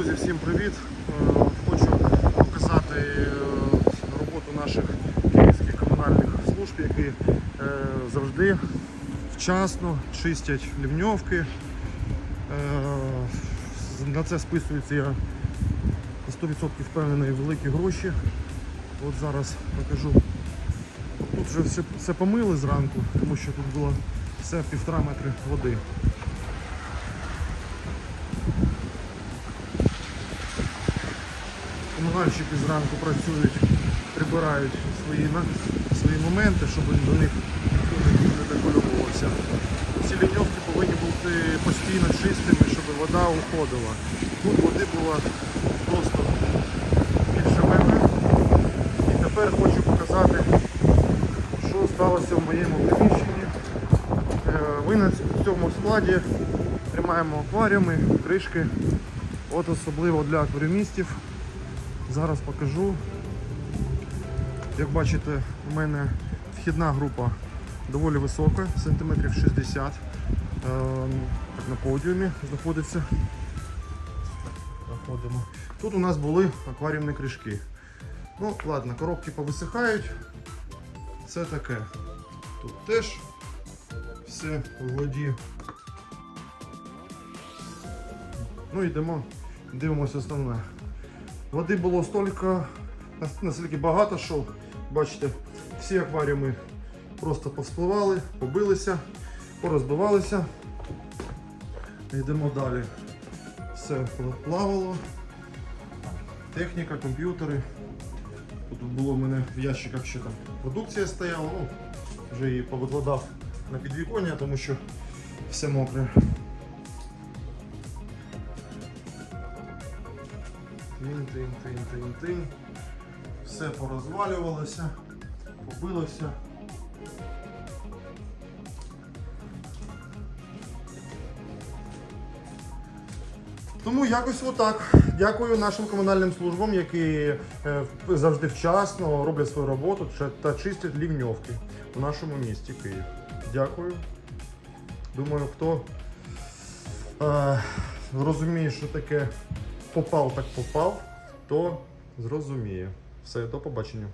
Друзі, всім привіт! Е, Хочу показати е, роботу наших київських комунальних служб, які е, завжди вчасно чистять лівньовки. На це списуються я на 100% впевнений великі гроші. От зараз покажу. Тут вже все, все помили зранку, тому що тут було все півтора метри води. Комунальщики зранку працюють, прибирають свої, свої моменти, щоб до них не- не. Ці ліньовки повинні бути постійно чистими, щоб вода уходила. Тут води було просто більше метра. І тепер хочу показати, що сталося в моєму приміщенні. Е, Ми на цьому складі тримаємо акваріуми, кришки. От особливо для акваріумістів. Зараз покажу. Як бачите, у мене вхідна група доволі висока, сантиметрів 60. Ем, Так, на подіумі знаходиться. Заходимо. Тут у нас були акваріумні кришки. Ну, ладно, коробки повисихають. Це таке. Тут теж все в воді. Ну йдемо, дивимося основне. Води було стільки, настільки багато, що, бачите, всі акваріуми просто повспливали, побилися, порозбивалися. Йдемо далі. Все плавало. Техніка, комп'ютери. Тут було в мене в ящиках ще там продукція стояла, ну, вже її повикладав на підвіконня, тому що все мокре. Тин, тин, тин, тин, тин. Все порозвалювалося, побилося. Тому якось отак. Дякую нашим комунальним службам, які е, завжди вчасно роблять свою роботу та чистять лівньовки в нашому місті Київ. Дякую. Думаю, хто е, розуміє, що таке попав, так попав, то зрозуміє. Все, до побачення.